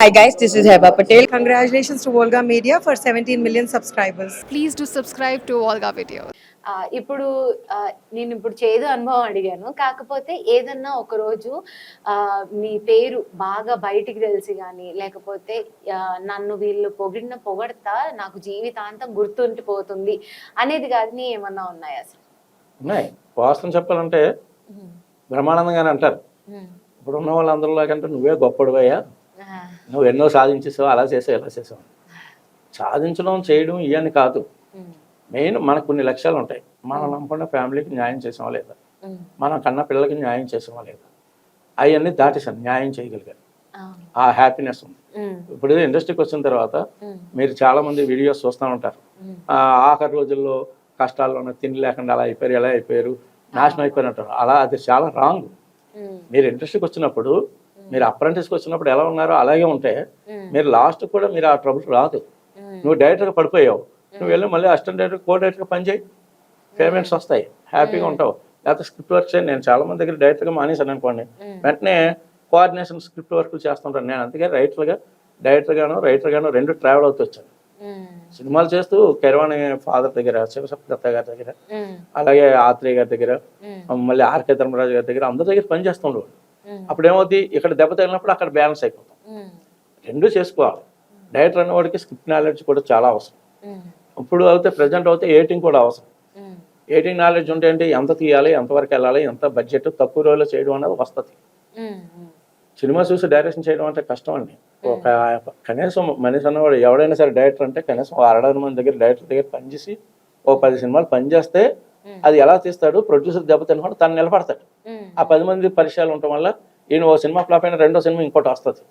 Hi guys, this is Heba Patel. Congratulations to Volga Media for 17 million subscribers. please do subscribe to Olga Video. ఇప్పుడు నేను ఇప్పుడు చేదు అనుభవం అడిగాను. కాకపోతే ఏదన్నా ఒక రోజు ఆ, మీ పేరు బాగా బయటికి తెలిసి కానీ లేకపోతే నన్ను వీళ్ళు పొగిడిన పొగడతా నాకు జీవితాంతం గుర్తుండిపోతుంది అనేది కానీ ఏమన్నా ఉన్నాయా అసలు ఉన్నాయి. వాస్తవం చెప్పాలంటే బ్రహ్మానందంగానే అంటారు. ఇప్పుడు ఉన్న వాళ్ళందరిలో కంటే నువ్వే గొప్పడివయ్యా నువ్వు ఎన్నో సాధించేసావు అలా చేసావు ఇలా చేసావు. సాధించడం చేయడం ఇవన్నీ కాదు. మెయిన్ మనకు కొన్ని లక్ష్యాలు ఉంటాయి. మనం నమ్ముకున్న ఫ్యామిలీకి న్యాయం చేసామా లేదా? మనం కన్న పిల్లలకి న్యాయం చేసామా లేదా? అవన్నీ దాటేసాను న్యాయం చేయగలిగాను ఆ హ్యాపీనెస్ ఉంది. ఇప్పుడు ఇండస్ట్రీకి వచ్చిన తర్వాత మీరు చాలా మంది వీడియోస్ చూస్తూ ఉంటారు. ఆఖరి రోజుల్లో కష్టాల్లో ఉన్న తిండి లేకుండా అలా అయిపోయారు ఎలా అయిపోయారు నాశనం అయిపోయారు అంటారు అలా అది చాలా రాంగ్. మీరు ఇండస్ట్రీకి వచ్చినప్పుడు మీరు అప్రెంటిస్కి వచ్చినప్పుడు ఎలా ఉన్నారో అలాగే ఉంటే మీరు లాస్ట్ కూడా మీరు ఆ ట్రబుల్ రాదు. నువ్వు డైరెక్ట్గా పడిపోయావు. నువ్వు వెళ్ళి మళ్ళీ అసిస్టెంట్ డైరెక్టర్ కో డైరెక్ట్గా పనిచేయి పేమెంట్స్ వస్తాయి. హ్యాపీగా ఉంటావు. లేకపోతే స్క్రిప్ట్ వర్క్ చేయండి నేను చాలా మంది దగ్గర డైరెక్ట్గా మానేశాను అనుకోండి. వెంటనే కోఆర్డినేషన్ స్క్రిప్ట్ వర్క్ చేస్తుంటాను. నేను అందుకే రైటర్గా డైరెక్టర్గాను రైటర్గాను రెండు ట్రావెల్ అవుతూ వచ్చాను. సినిమాలు చేస్తూ కెరవాణి ఫాదర్ దగ్గర శివసప్త దత్త గారి దగ్గర అలాగే ఆత్రేయ గారి దగ్గర మళ్ళీ ఆర్కే ధర్మరాజు గారి దగ్గర అందరి దగ్గర పని చేస్తుండేవాడు ఉమ్, అప్పుడు ఏమవుద్ది ఇక్కడ దెబ్బ తగిలినప్పుడు అక్కడ బ్యాలెన్స్ అయిపోతాం. రెండు చేసుకోవాలి. డైరెక్టర్ అనేవాడికి స్క్రిప్ట్ నాలెడ్జ్ కూడా చాలా అవసరం. ఇప్పుడు అయితే ప్రజెంట్ అయితే ఎయిటింగ్ కూడా అవసరం. ఎయిటింగ్ నాలెడ్జ్ ఉంటే ఏంటి? ఎంత తీయాలి? ఎంతవరకు వెళ్ళాలి? ఎంత బడ్జెట్? తక్కువ రోజుల్లో చేయడం అనేది వస్తుంది. సినిమా చూసి డైరెక్షన్ చేయడం అంటే కష్టం అండి. ఒక కనీసం మనిషి అన్నవాడు ఎవడైనా సరే డైరెక్టర్ అంటే కనీసం ఓ అరడని మంది దగ్గర డైరెక్టర్ దగ్గర పనిచేసి ఓ పది సినిమాలు పనిచేస్తే. అది ఎలా తీస్తాడు? ప్రొడ్యూసర్ దెబ్బతిన్నవాడు తను నిలబడతాడు. ఆ పది మంది పరిచయాలు ఉండటం వల్ల ఈయన ఓ సినిమా ఫ్లాప్ అయిన రెండో సినిమా ఇంకోటి వస్తుంది.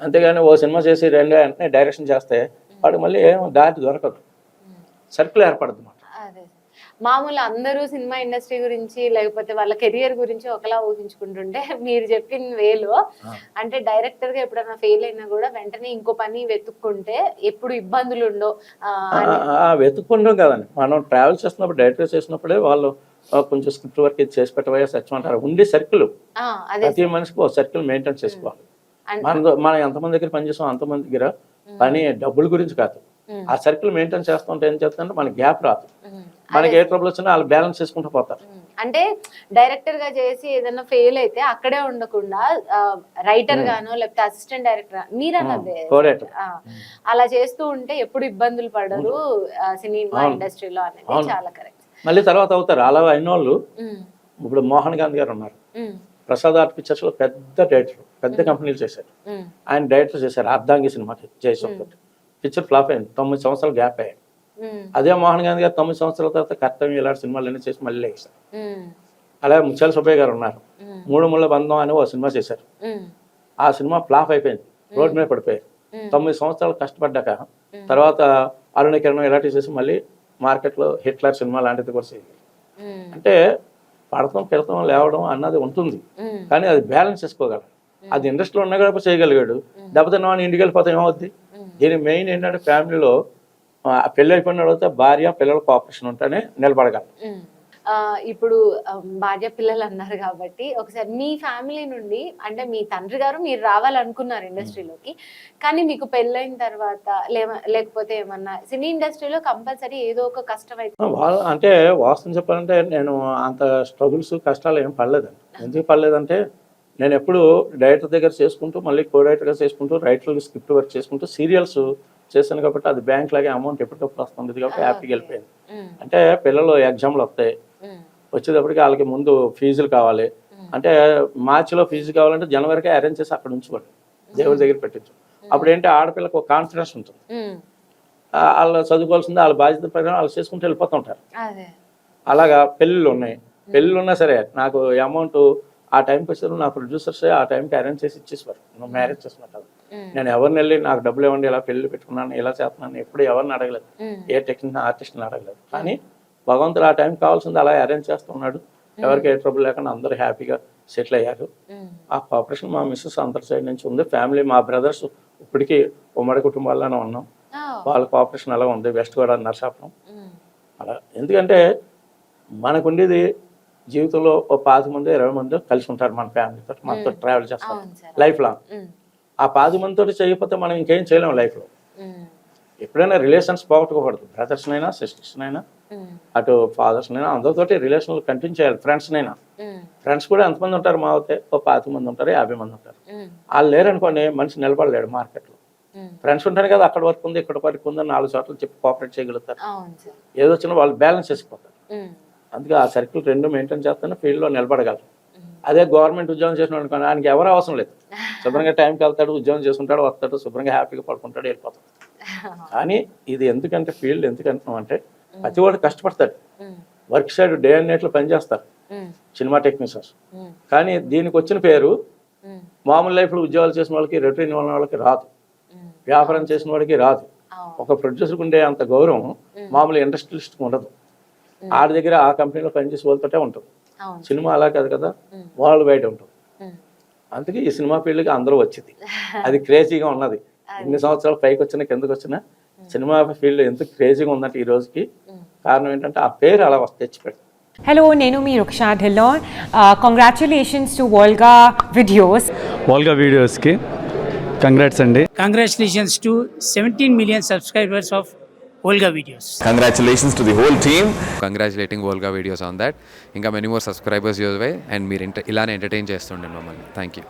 అంతేగాని ఓ సినిమా చేసి రెండో వెంటనే డైరెక్షన్ చేస్తే వాడికి మళ్ళీ ఏం దారి దొరకదు. సర్కిల్ ఏర్పడదు అన్నమాట మామూలు అందరూ సినిమా ఇండస్ట్రీ గురించి లేకపోతే వాళ్ళ కెరియర్ గురించి ఒకలా ఊహించుకుంటుంటే మీరు చెప్పిన వేలో అంటే డైరెక్టర్గా ఎప్పుడైనా ఫెయిల్ అయినా కూడా వెంటనే ఇంకో పని వెతుక్కుంటే ఎప్పుడు ఇబ్బందులు ఉండో ఆ, అని- వెతుక్కుంటాం కదండి. మనం ట్రావెల్ చేస్తున్నప్పుడు డైరెక్టర్ చేసినప్పుడే వాళ్ళు కొంచెం స్క్రిప్ట్ వర్క్ ఇది చేసి పెట్టవయ్యా సచ్చమంటారు ఉండి సర్కిల్ ప్రతి మనిషికి ఒక సర్కిల్ మెయింటైన్ చేసుకోవాలి. మన మనం ఎంతమంది దగ్గర పనిచేసాం అంతమంది దగ్గర పని డబ్బుల గురించి కాదు. ఆ సర్కిల్ మెయింటైన్ చేస్తుంటే ఏం చేస్తుందంటే మనకి గ్యాప్ రాదు. మనకి ఏ ట్రబుల్ వచ్చినా వాళ్ళు బ్యాలెన్స్ చేసుకుంటూ పోతారు. అంటే డైరెక్టర్గా చేసి ఏదైనా ఫెయిల్ అయితే అక్కడే ఉండకుండా రైటర్ గానో లేకపోతే అసిస్టెంట్ డైరెక్టర్ ఆ, అలా చేస్తూ ఉంటే ఎప్పుడు ఇబ్బందులు పడరు సినిమా. ఇండస్ట్రీలో అనేది. చాలా కరెక్ట్ మళ్ళీ తర్వాత అవుతారు. అలా అయిన వాళ్ళు ఇప్పుడు మోహన్ గాంధీ గారు ఉన్నారు. ప్రసాద్ ఆర్ట్ పిక్చర్స్లో పెద్ద డైరెక్టర్ పెద్ద కంపెనీలు చేశారు. ఆయన డైరెక్టర్ చేశారు. అర్ధాంగి సినిమాకి జయశోక్ తోటి పిక్చర్ ఫ్లాప్ అయింది. తొమ్మిది సంవత్సరాలు గ్యాప్ అయ్యాయి. అదే మోహన్ గాంధీ గారు తొమ్మిది సంవత్సరాల తర్వాత కర్తవ్యం ఇలాంటి సినిమాలు అన్నీ చేసి మళ్ళీ వేశారు. అలాగే ముత్యాల సుబ్బయ్య గారు ఉన్నారు. మూడు ముళ్ళ బంధం అని ఓ సినిమా చేశారు. ఆ సినిమా ఫ్లాప్ అయిపోయింది. రోడ్ మీద పడిపోయారు. తొమ్మిది సంవత్సరాలు కష్టపడ్డాక తర్వాత అరుణ కిరణం ఇలాంటివి చేసి మళ్ళీ మార్కెట్లో హిట్లర్ సినిమా లాంటిది కూడా చేయాలి అంటే పడతాం పెడతాం లేవడం అన్నది ఉంటుంది. కానీ అది బ్యాలెన్స్ చేసుకోగలరు అది ఇండస్ట్రీలో ఉన్నా కూడా చేయగలిగాడు. దెబ్బతిన్నవాడిని ఇంటికి వెళ్ళిపోతే ఏమవుద్ది? దీని మెయిన్ ఏంటంటే ఫ్యామిలీలో పెళ్ళి అయిపోయిన తర్వాత భార్య పిల్లల కోఆపరేషన్ ఉంటేనే నిలబడగలరు ఆ, ఇప్పుడు భార్య పిల్లలు అన్నారు కాబట్టి ఒకసారి మీ ఫ్యామిలీ నుండి అంటే మీ తండ్రి గారు మీరు రావాలనుకున్నారు ఇండస్ట్రీలోకి కానీ మీకు పెళ్ళైన తర్వాత లేకపోతే ఏమన్నా సినీ ఇండస్ట్రీలో కంపల్సరీ ఏదో ఒక కష్టం అయితే అంటే వాస్తవం చెప్పాలంటే నేను అంత స్ట్రగుల్స్ కష్టాలు ఏం పడలేదండి. ఎందుకు పడలేదంటే నేను ఎప్పుడు డైరెక్టర్ దగ్గర చేసుకుంటూ మళ్ళీ కో డైరెక్టర్గా చేసుకుంటూ రైటర్ స్క్రిప్ట్ వర్క్ చేసుకుంటూ సీరియల్స్ చేశాను కాబట్టి అది బ్యాంక్ లాగే అమౌంట్ ఎప్పటికప్పుడు వస్తుంది. కాబట్టి హ్యాపీగా వెళ్ళిపోయింది. అంటే పిల్లలు ఎగ్జామ్లు వస్తాయి. వచ్చేటప్పటికి వాళ్ళకి ముందు ఫీజులు కావాలి. అంటే మార్చిలో ఫీజు కావాలంటే జనవరికి అరేంజ్ చేసి అక్కడ ఉంచుకోండి. దేవుడి దగ్గర పెట్టించు. అప్పుడు ఏంటి? ఆడపిల్లకి ఒక కాన్ఫిడెన్స్ ఉంటుంది. వాళ్ళు చదువుకోవాల్సింది వాళ్ళ బాధ్యత ప్రకారం వాళ్ళు చేసుకుంటూ వెళ్ళిపోతుంటారు. అలాగా పెళ్ళిళ్ళు ఉన్నాయి. పెళ్ళిళ్ళు ఉన్నా సరే నాకు అమౌంట్ ఆ టైంకి వచ్చారు నా ప్రొడ్యూసర్స్ ఆ టైంకి అరేంజ్ చేసి ఇచ్చేసారు నువ్వు మ్యారేజ్ చేసుకున్నట్టు నేను ఎవరిని వెళ్ళి నాకు డబ్బులు ఇవ్వండి ఇలా పెళ్ళి పెట్టుకున్నాను ఇలా చేస్తున్నాను ఎప్పుడు ఎవరిని అడగలేదు. ఏ టెక్నిక్ ఆర్టిస్ట్ని అడగలేదు. కానీ భగవంతుడు ఆ టైంకి కావాల్సింది అలా అరేంజ్ చేస్తున్నాడు ఎవరికి ఏ ట్రబుల్ లేకుండా అందరూ హ్యాపీగా సెటిల్ అయ్యారు. ఆ కోఆపరేషన్ మా మిస్సెస్ అందరి సైడ్ నుంచి ఉంది. ఫ్యామిలీ మా బ్రదర్స్ ఇప్పటికీ ఉమ్మడి కుటుంబాల్లోనే ఉన్నాం. వాళ్ళ కోఆపరేషన్ అలా ఉంది. వెస్ట్ గోదావరి నరసాపురం. ఉమ్, అలా. ఎందుకంటే మనకుండేది జీవితంలో ఓ పాతి మంది ఇరవై మంది కలిసి ఉంటారు మన ఫ్యామిలీతో మనతో ట్రావెల్ చేస్తాం అవును సార్. లైఫ్ లాంగ్ ఆ పాది మందితో చేయకపోతే మనం ఇంకేం చేయలేము లైఫ్లో. ఎప్పుడైనా రిలేషన్స్ పోగొట్టుకోకూడదు బ్రదర్స్నైనా సిస్టర్స్నైనా అటు ఫాదర్స్నైనా అందరితోటి రిలేషన్లు కంటిన్యూ చేయాలి. ఫ్రెండ్స్నైనా. ఫ్రెండ్స్ కూడా ఎంతమంది ఉంటారు? మా అవుతే ఓ పాతి మంది ఉంటారు యాభై మంది ఉంటారు. వాళ్ళు లేరనుకోండి మనిషి నిలబడలేడు మార్కెట్లో. ఫ్రెండ్స్ ఉంటారు కదా అక్కడ వరకు ఉంది ఇక్కడ వరకు ఉంది నాలుగు చోట్ల చెప్పి కోఆపరేట్ చేయగలుగుతారు. ఏదో వచ్చినా వాళ్ళు బ్యాలెన్స్ చేసిపోతారు అందుకే ఆ సర్కిల్ రెండు మెయింటైన్ చేస్తేనే ఫీల్డ్లో నిలబడగలరు. అదే గవర్నమెంట్ ఉద్యోగం చేసిన అనుకోండి ఆయనకి ఎవరు అవసరం లేదు. శుభ్రంగా టైంకి వెళ్తాడు ఉద్యోగం చేసుకుంటాడు వస్తాడు శుభ్రంగా హ్యాపీగా పడుకుంటాడు వెళ్ళిపోతాడు. కానీ ఇది ఎందుకంటే ఫీల్డ్ ఎందుకంటున్నాం అంటే ప్రతి వాడు కష్టపడతాడు. వర్క్ సైడ్ డే అండ్ నైట్లో పనిచేస్తారు సినిమా టెక్నీషియన్స్. కానీ దీనికి వచ్చిన పేరు మామూలు లైఫ్లో ఉద్యోగాలు చేసిన వాళ్ళకి రిటైన్ ఉన్న వాళ్ళకి రాదు. వ్యాపారం చేసిన వాడికి రాదు. ఒక ప్రొడ్యూసర్కి ఉండే అంత గౌరవం మామూలు ఇండస్ట్రియలిస్ట్కి ఉండదు. ఆడి దగ్గర ఆ కంపెనీలో పనిచేసే వాళ్ళతోటే ఉంటుంది. సినిమా అలా కాదు కదా. వాళ్ళు బయట ఉమ్. అందుకే ఈ సినిమా ఫీల్డ్కి అందరూ వచ్చింది. అది క్రేజీగా ఉన్నది. ఇన్ని సంవత్సరాలు పైకి వచ్చినా కిందకి వచ్చినా సినిమా ఫీల్డ్ ఎంత క్రేజీగా ఉందంటే ఈ రోజుకి కారణం ఏంటంటే ఆ పేరు అలా వస్తే Hello, Nenumi Ruksha Dhillon. Uh, congratulations to Volga Videos. వాల్గా వీడియోస్కి కంగ్రాట్స్ అండి. Congratulations to 17 million subscribers of Olga Videos. Congratulations to the whole team. Congratulating Volga videos on that ఇంకా many more subscribers use why and మీరు ఇంట ఇలానే entertain చేస్తుండండి మమ్మల్ని thank you